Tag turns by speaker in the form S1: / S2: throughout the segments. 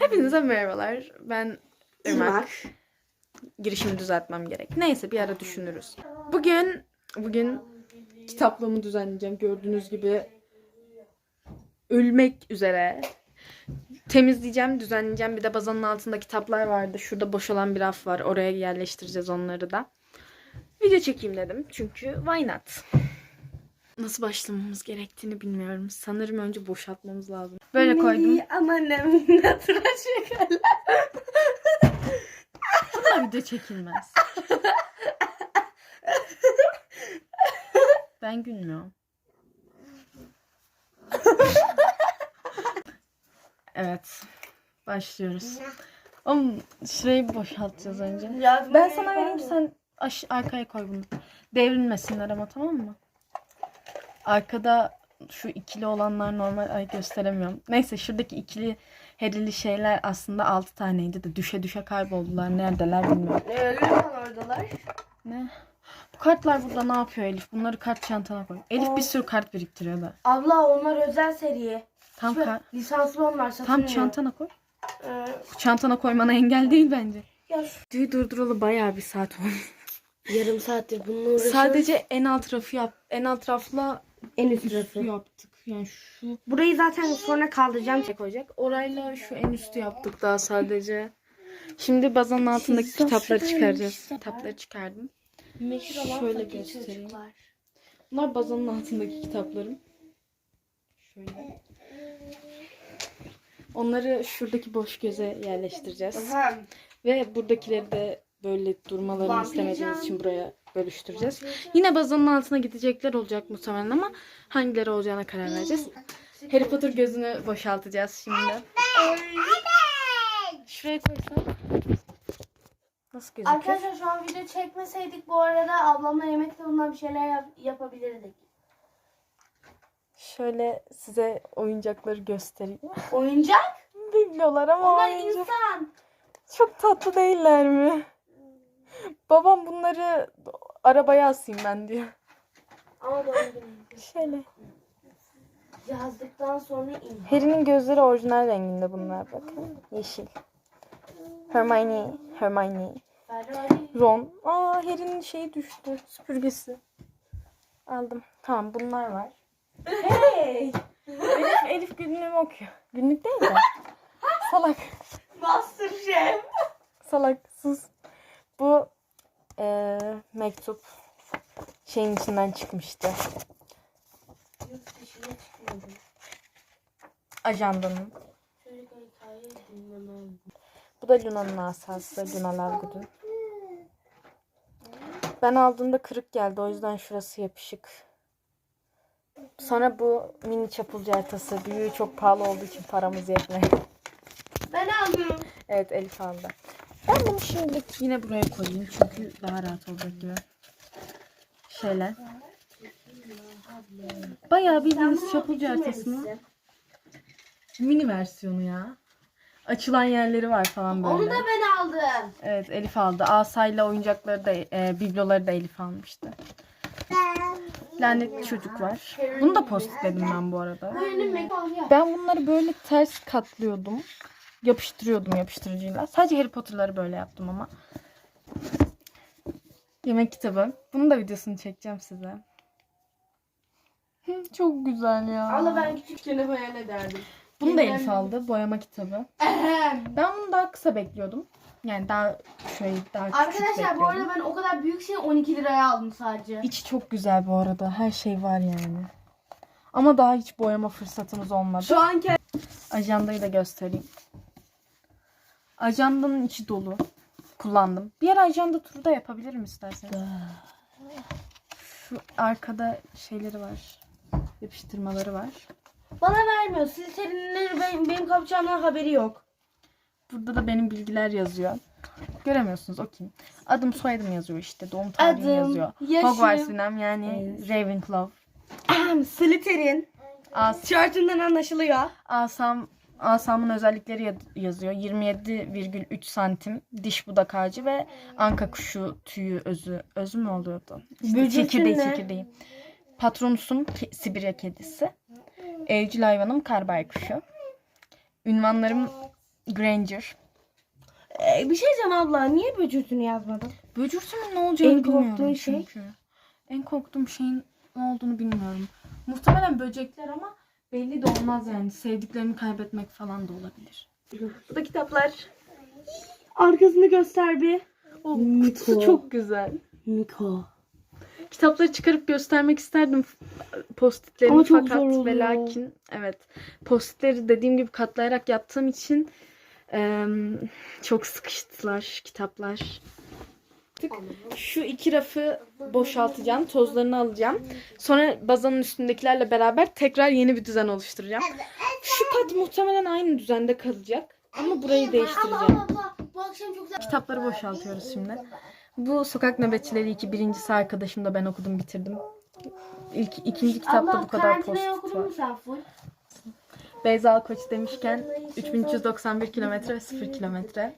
S1: Hepinize merhabalar. Ben Irmak. Girişimi düzeltmem gerek. Neyse bir ara düşünürüz. Bugün bugün kitaplığımı düzenleyeceğim. Gördüğünüz gibi ölmek üzere. Temizleyeceğim, düzenleyeceğim. Bir de bazanın altında kitaplar vardı. Şurada boş olan bir raf var. Oraya yerleştireceğiz onları da. Video çekeyim dedim. Çünkü why not? Nasıl başlamamız gerektiğini bilmiyorum. Sanırım önce boşaltmamız lazım. Böyle koydum.
S2: Aman ne natura şekerler.
S1: Bunlar video çekilmez. ben gülmüyorum. evet. Başlıyoruz. Oğlum şurayı boşaltacağız önce.
S2: Yardım
S1: Ben sana vereyim sen aş- arkaya koy bunu. Devrilmesinler ama tamam mı? Arkada şu ikili olanlar normal ay gösteremiyorum. Neyse şuradaki ikili herili şeyler aslında 6 taneydi de düşe düşe kayboldular. Neredeler bilmiyorum.
S2: Lütfen oradalar.
S1: Ne? Bu kartlar burada ne yapıyor Elif? Bunları kart çantana koy. Elif bir sürü kart biriktiriyor da.
S2: Abla onlar özel seri.
S1: Tam
S2: Şu
S1: ka-
S2: lisanslı onlar satılıyor.
S1: tam çantana koy.
S2: Ee,
S1: Çantana koymana engel değil bence.
S2: ya
S1: Videoyu durduralı bayağı bir saat oldu.
S2: yarım saattir bununla uğraşıyoruz.
S1: Sadece en alt rafı yap. En alt rafla
S2: en üst
S1: üstü
S2: tarafı.
S1: yaptık. Yani şu
S2: Burayı zaten sonra kaldıracağım.
S1: şey koyacak. Orayla şu en üstü yaptık daha sadece. Şimdi bazanın altındaki kitapları çıkaracağız. Kitapları çıkardım. Şöyle göstereyim. Bunlar bazanın altındaki kitaplarım. Şöyle. Onları şuradaki boş göze yerleştireceğiz. Ve buradakileri de böyle durmalarını istemediğimiz için buraya bölüştüreceğiz. Yine bazanın altına gidecekler olacak muhtemelen ama hangileri olacağına karar vereceğiz. Harry Potter gözünü boşaltacağız şimdi. Şuraya koysam. Nasıl gözüküyor?
S2: Arkadaşlar şu an video çekmeseydik bu arada ablamla yemek tadından bir şeyler yap- yapabilirdik.
S1: Şöyle size oyuncakları göstereyim.
S2: Oyuncak?
S1: Biblolar ama
S2: Onlar
S1: oyuncak.
S2: insan.
S1: Çok tatlı değiller mi? Babam bunları arabaya asayım ben diyor.
S2: Ama.
S1: Şöyle.
S2: Yazdıktan sonra in.
S1: Harry'nin gözleri orijinal renginde bunlar bakın. Yeşil. Hermione, Hermione. Ron. Aa Harry'nin şeyi düştü. Süpürgesi. Aldım. Tamam bunlar var.
S2: Hey!
S1: Elif, Elif günlüğümü okuyor. Günlük değil de. Salak.
S2: Master Chef.
S1: Salak sus. Bu eee, mektup şeyin içinden çıkmıştı. Ajandanın. Bu da Luna'nın asası. Luna Lovegood'un. Ben aldığımda kırık geldi. O yüzden şurası yapışık. Sonra bu mini çapulcu haritası. Büyüğü çok pahalı olduğu için paramız yetmedi.
S2: Ben aldım.
S1: Evet Elif aldı. Ben bunu şimdilik yine buraya koyayım. Çünkü daha rahat olacak gibi. Şöyle. Bayağı bildiğiniz çapulcu haritasının mini versiyonu ya. Açılan yerleri var falan böyle.
S2: Onu da ben aldım.
S1: Evet Elif aldı. Asayla oyuncakları da e, bibloları da Elif almıştı. Lanetli çocuk var. Bunu da postledim ben bu arada. Ben bunları böyle ters katlıyordum. Yapıştırıyordum yapıştırıcıyla. Sadece Harry Potter'ları böyle yaptım ama. Yemek kitabı. Bunun da videosunu çekeceğim size. Hı, Çok güzel ya.
S2: Allah ben küçükken hep hayal ederdim.
S1: Bunu da Elif aldı. Boyama kitabı.
S2: Ehem.
S1: Ben bunu daha kısa bekliyordum. Yani daha şöyle daha küçük
S2: Arkadaşlar bu
S1: bekliyordum.
S2: arada ben o kadar büyük şey 12 liraya aldım sadece.
S1: İçi çok güzel bu arada. Her şey var yani. Ama daha hiç boyama fırsatımız olmadı.
S2: Şu an
S1: Ajandayı da göstereyim. Ajandanın içi dolu. Kullandım. Bir ara ajanda turu da yapabilirim isterseniz. Şu arkada şeyleri var. Yapıştırmaları var.
S2: bana vermiyor. Silserinleri benim, benim kapacağımdan haberi yok.
S1: Burada da benim bilgiler yazıyor. Göremiyorsunuz okuyayım. Adım soyadım yazıyor işte. Doğum tarihim
S2: Adım,
S1: yazıyor.
S2: yaşım.
S1: Hogwarts ünlem yani Ravenclaw.
S2: Slytherin.
S1: As
S2: Tişörtünden anlaşılıyor.
S1: Asam asamın özellikleri ya- yazıyor. 27,3 santim diş budak ağacı ve anka kuşu tüyü özü. Özü mü oluyordu? İşte çekirdeği
S2: ne?
S1: çekirdeği. Patronusum Sibirya kedisi. Evcil hayvanım kar baykuşu. Ünvanlarım Granger.
S2: Ee, bir şey diyeceğim abla. Niye böcürsünü yazmadın?
S1: Böcürsünün ne olacağını
S2: En
S1: bilmiyorum
S2: şey?
S1: çünkü. En korktuğum şeyin ne olduğunu bilmiyorum. Muhtemelen böcekler ama belli de olmaz yani. Sevdiklerimi kaybetmek falan da olabilir. Bu da kitaplar.
S2: Arkasını göster bir.
S1: O
S2: Niko.
S1: kutusu çok güzel.
S2: Niko.
S1: Kitapları çıkarıp göstermek isterdim postitlerini
S2: Ama çok
S1: fakat
S2: zor
S1: ve
S2: oluyor.
S1: lakin evet postitleri dediğim gibi katlayarak yaptığım için em, çok sıkıştılar kitaplar. Şu iki rafı boşaltacağım, tozlarını alacağım. Sonra bazanın üstündekilerle beraber tekrar yeni bir düzen oluşturacağım. Şu kat muhtemelen aynı düzende kalacak. Ama burayı değiştireceğim.
S2: abla bu akşam çok güzel.
S1: Kitapları boşaltıyoruz şimdi. Bu Sokak Nöbetçileri 2 birincisi arkadaşım da ben okudum bitirdim. İlk, ikinci kitapta bu kadar post var. Beyza Koç demişken 3391 kilometre ve 0 kilometre.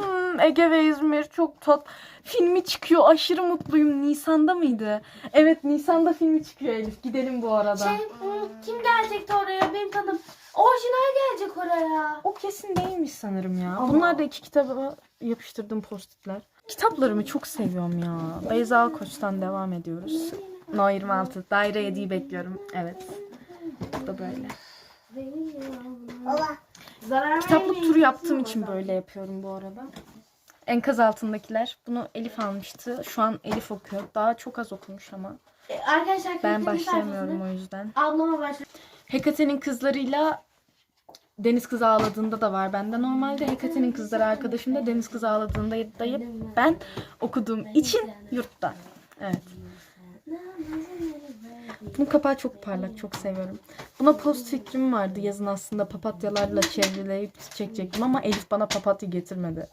S1: Hmm, Ege ve İzmir çok tat. Filmi çıkıyor aşırı mutluyum. Nisan'da mıydı? Evet Nisan'da filmi çıkıyor Elif. Gidelim bu arada.
S2: Şey, hmm, kim gelecekti oraya? Benim tanım. Orijinal gelecek oraya.
S1: O kesin değilmiş sanırım ya.
S2: Ama-
S1: Bunlar da iki kitaba yapıştırdığım postitler. Kitaplarımı çok seviyorum ya. Beyza Koç'tan devam ediyoruz. No 26. Daire 7'yi bekliyorum. Evet. Bu da böyle.
S2: Zarar
S1: Kitaplık turu yaptığım için böyle yapıyorum bu arada. Enkaz altındakiler. Bunu Elif almıştı. Şu an Elif okuyor. Daha çok az okumuş ama.
S2: Ee, Arkadaşlar
S1: Ben
S2: sayfasını
S1: o yüzden.
S2: Ablama başla.
S1: Hekate'nin kızlarıyla Deniz Kızı Ağladığında da var bende. Normalde Hekate'nin kızları arkadaşım da Deniz Kızı Ağladığında dayı ben okuduğum için yurtta. Evet. Bunun kapağı çok parlak. Çok seviyorum. Buna post fikrim vardı. Yazın aslında papatyalarla çevreleyip çekecektim ama Elif bana papatya getirmedi.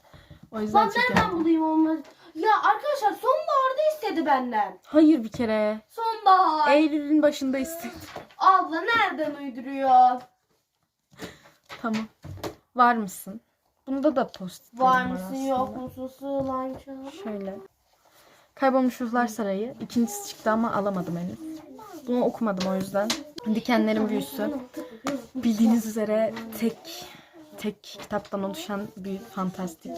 S1: O yüzden
S2: Ben nereden
S1: çekemedim.
S2: bulayım olmaz? Ya arkadaşlar sonbaharda istedi benden.
S1: Hayır bir kere.
S2: Sonbahar.
S1: Eylül'ün başında istedim.
S2: Abla nereden uyduruyor?
S1: Tamam. Var mısın? Bunda da post
S2: Var mısın yok musun sığılan çağır.
S1: Şöyle. Kaybolmuş Ruhlar Sarayı. İkincisi çıktı ama alamadım henüz. Bunu okumadım o yüzden. Dikenlerin Büyüsü. Bildiğiniz üzere tek tek kitaptan oluşan bir fantastik.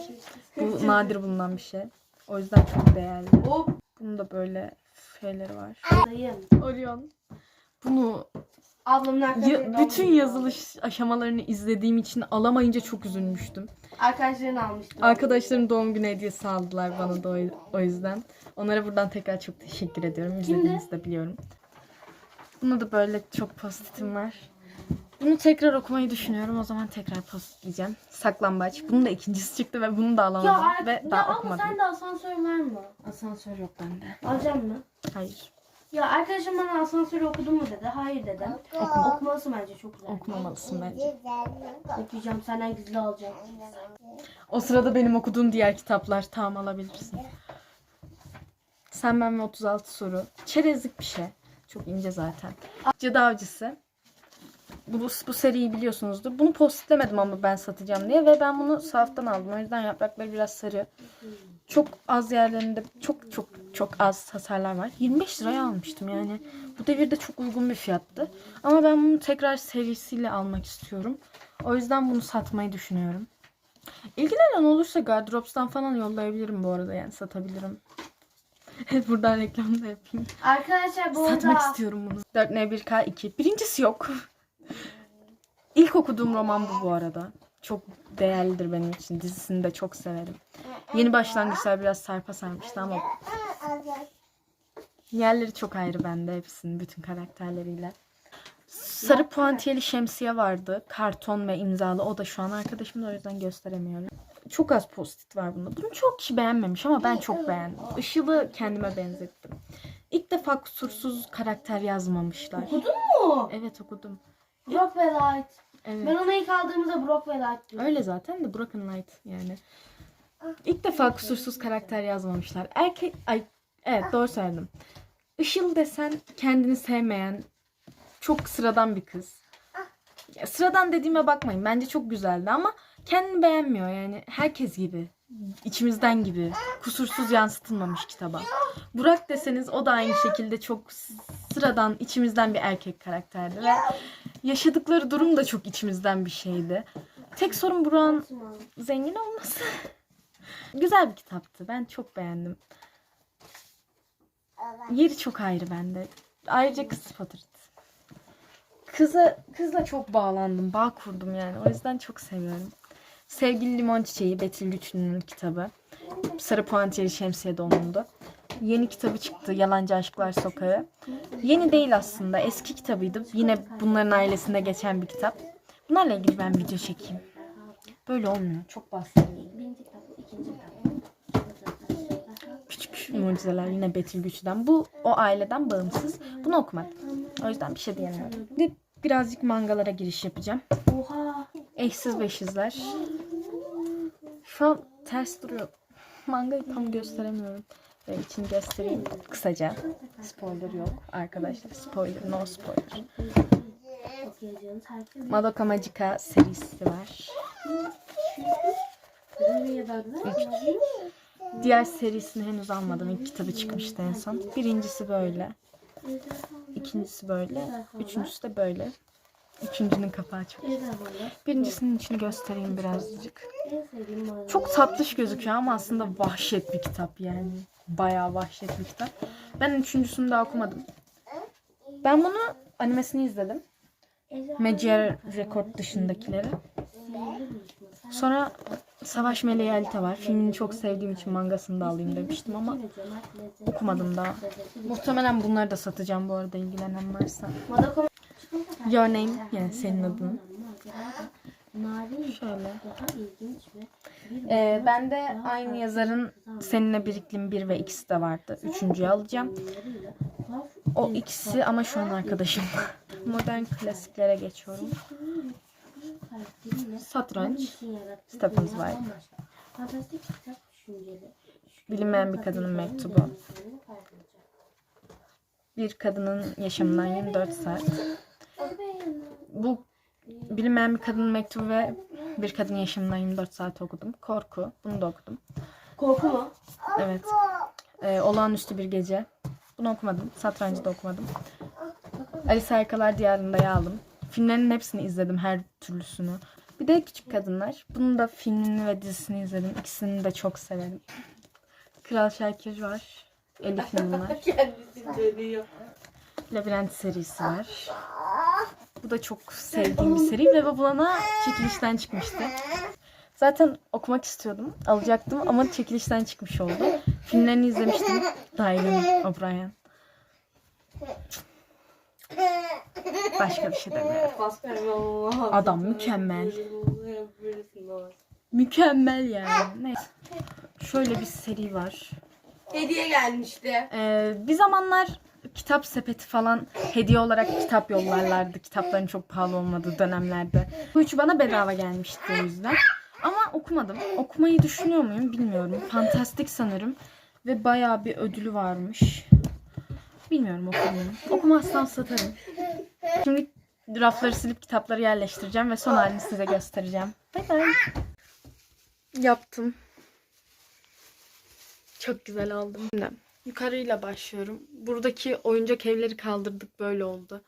S1: Bu nadir bulunan bir şey. O yüzden çok değerli. Bunun da böyle şeyleri var. Orion. Bunu
S2: Ablamın
S1: ya- bütün yazılış aşamalarını izlediğim için alamayınca çok üzülmüştüm.
S2: Arkadaşlarını almıştım.
S1: Arkadaşlarım doğum günü hediyesi aldılar bana da o- o yüzden. Onlara buradan tekrar çok teşekkür ediyorum. İzlediğinizi de biliyorum. Buna da böyle çok pozitifim var. Bunu tekrar okumayı düşünüyorum. O zaman tekrar pozitifleyeceğim. Saklambaç. Bunun da ikincisi çıktı ve bunu da
S2: ya,
S1: alamadım.
S2: ar-
S1: ve
S2: ya
S1: daha
S2: abla
S1: okumadım.
S2: sende asansör var mı?
S1: Asansör yok bende.
S2: Alacağım mı?
S1: Hayır.
S2: Ya arkadaşım bana asansörü okudun mu dedi. Hayır dedim.
S1: Okuma.
S2: Okuması bence çok güzel.
S1: Okumamalısın bence.
S2: Okuyacağım senden gizli alacağım.
S1: O sırada benim okuduğum diğer kitaplar tamam alabilirsin. Sen ben ve 36 soru. Çerezlik bir şey. Çok ince zaten. Cadı Avcısı. Bu, bu, seriyi biliyorsunuzdur. Bunu postlemedim ama ben satacağım diye ve ben bunu saftan aldım. O yüzden yaprakları biraz sarı. Çok az yerlerinde çok çok çok az hasarlar var. 25 liraya almıştım yani. Bu devirde çok uygun bir fiyattı. Ama ben bunu tekrar serisiyle almak istiyorum. O yüzden bunu satmayı düşünüyorum. İlgilenen olursa Gardrops'tan falan yollayabilirim bu arada yani satabilirim. Buradan reklam da yapayım.
S2: Arkadaşlar bu
S1: Satmak
S2: arada
S1: istiyorum bunu. 4N1K2. Birincisi yok. İlk okuduğum roman bu bu arada. Çok değerlidir benim için. Dizisini de çok severim. Yeni başlangıçlar biraz sarpa sarmıştı ama yerleri çok ayrı bende hepsinin bütün karakterleriyle. Sarı puantiyeli şemsiye vardı. Karton ve imzalı. O da şu an arkadaşım da o yüzden gösteremiyorum. Çok az post var bunda. Bunu çok kişi beğenmemiş ama ben çok beğendim. Işıl'ı kendime benzettim. İlk defa kusursuz karakter yazmamışlar.
S2: okudun mu?
S1: Evet okudum.
S2: Brock ve Light.
S1: Evet.
S2: Ben onu ilk aldığımda Brock ve Light diyordum.
S1: Öyle zaten de Broken Light yani. İlk defa kusursuz karakter yazmamışlar. Erkek ay evet doğru söyledim. Işıl desen kendini sevmeyen çok sıradan bir kız. Ya, sıradan dediğime bakmayın. Bence çok güzeldi ama kendini beğenmiyor yani. Herkes gibi. içimizden gibi. Kusursuz yansıtılmamış kitaba. Burak deseniz o da aynı şekilde çok sıradan içimizden bir erkek karakterdi ve yaşadıkları durum da çok içimizden bir şeydi. Tek sorun Burak'ın zengin olması. Güzel bir kitaptı. Ben çok beğendim. Yeri çok ayrı bende. Ayrıca kız favorite. Kıza, kızla çok bağlandım. Bağ kurdum yani. O yüzden çok seviyorum. Sevgili Limon Çiçeği Betül Güçlü'nün kitabı. Sarı Puantiyeli Şemsiye Donundu. Yeni kitabı çıktı. Yalancı Aşklar Sokağı. Yeni değil aslında. Eski kitabıydı. Yine bunların ailesinde geçen bir kitap. Bunlarla ilgili ben video çekeyim. Böyle olmuyor. Çok bahsediyorum. Küçük mucizeler yine Betül Güçlü'den. Bu o aileden bağımsız. Bunu okumadım. O yüzden bir şey diyemiyorum. Birazcık mangalara giriş yapacağım.
S2: Oha.
S1: Eşsiz beşizler. Şu an ters duruyor. Mangayı tam gösteremiyorum. Ve içini göstereyim kısaca. Spoiler yok arkadaşlar. Spoiler, no spoiler. Madoka Magica serisi var.
S2: Verdin?
S1: Diğer serisini henüz almadım. İlk kitabı çıkmıştı en son. Birincisi böyle. ikincisi böyle. Üçüncüsü de böyle. Üçüncünün kapağı çok. Birincisinin içini göstereyim birazcık. Çok tatlış gözüküyor ama aslında vahşet bir kitap yani. Bayağı vahşet bir kitap. Ben üçüncüsünü daha okumadım. Ben bunu animesini izledim. Media Record dışındakileri. Sonra Savaş Meleği Alita var. Filmini çok sevdiğim için mangasını da alayım demiştim ama okumadım daha. Muhtemelen bunları da satacağım bu arada ilgilenen varsa. Your Name yani senin adın. Şöyle. Ee, ben de aynı yazarın Seninle Bir İklim 1 ve ikisi de vardı. Üçüncüyü alacağım. O ikisi ama şu an arkadaşım. Modern klasiklere geçiyorum. Satranç. Stephen Zweig. Bilinmeyen bir kadının mektubu. Bir kadının yaşamından 24 saat. Bu bilinmeyen bir kadının mektubu ve bir kadının yaşamından 24 saat okudum. Korku. Bunu da okudum.
S2: Korku mu?
S1: Evet. Ee, olağanüstü bir gece. Bunu okumadım. Satrancı da okumadım. Alice Harikalar Diyarı'nda aldım. Filmlerin hepsini izledim. Her türlüsünü. Bir de Küçük Kadınlar. Bunun da filmini ve dizisini izledim. İkisini de çok severim. Kral Şakir var. Elif'in bunlar.
S2: Kendisi dönüyor.
S1: Labirent serisi var. Bu da çok sevdiğim bir seri ve bu bana çekilişten çıkmıştı. Zaten okumak istiyordum. Alacaktım ama çekilişten çıkmış oldu. Filmlerini izlemiştim. Diane O'Brien. Başka bir şey demiyorum. Adam mükemmel. Mükemmel yani. Neyse. Şöyle bir seri var.
S2: Hediye gelmişti.
S1: Ee, bir zamanlar kitap sepeti falan hediye olarak kitap yollarlardı. Kitapların çok pahalı olmadığı dönemlerde. Bu üçü bana bedava gelmişti o yüzden. Ama okumadım. Okumayı düşünüyor muyum bilmiyorum. Fantastik sanırım. Ve bayağı bir ödülü varmış. Bilmiyorum okuyayım. mı? Okumazsam satarım. Şimdi rafları silip kitapları yerleştireceğim ve son halini size göstereceğim. Bay bay. Yaptım. Çok güzel aldım. Şimdi yukarıyla başlıyorum. Buradaki oyuncak evleri kaldırdık böyle oldu.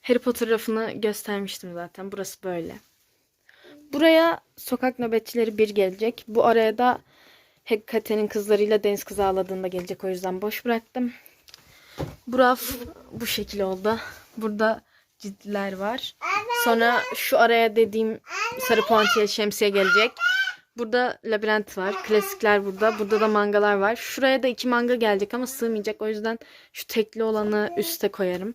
S1: Harry Potter rafını göstermiştim zaten. Burası böyle. Buraya sokak nöbetçileri bir gelecek. Bu araya da Hekkate'nin kızlarıyla deniz kızı ağladığında gelecek. O yüzden boş bıraktım. Bu raf bu şekil oldu. Burada ciddiler var. Sonra şu araya dediğim sarı puantiye şemsiye gelecek. Burada labirent var. Klasikler burada. Burada da mangalar var. Şuraya da iki manga gelecek ama sığmayacak. O yüzden şu tekli olanı üste koyarım.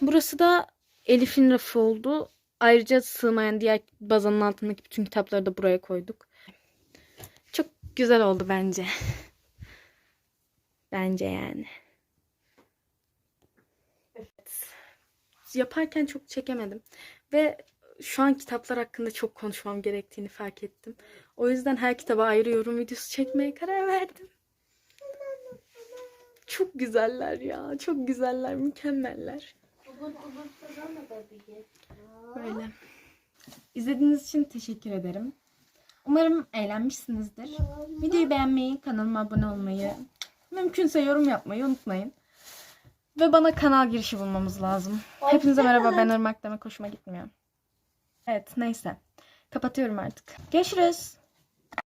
S1: Burası da Elif'in rafı oldu. Ayrıca sığmayan diğer bazanın altındaki bütün kitapları da buraya koyduk. Çok güzel oldu bence. Bence yani. Evet. Yaparken çok çekemedim. Ve şu an kitaplar hakkında çok konuşmam gerektiğini fark ettim. O yüzden her kitaba ayrı yorum videosu çekmeye karar verdim. Çok güzeller ya. Çok güzeller. Mükemmeller. Böyle. İzlediğiniz için teşekkür ederim. Umarım eğlenmişsinizdir. Videoyu beğenmeyi, kanalıma abone olmayı, mümkünse yorum yapmayı unutmayın. Ve bana kanal girişi bulmamız lazım. Hepinize merhaba ben Irmak demek hoşuma gitmiyor. Evet neyse. Kapatıyorum artık. Görüşürüz.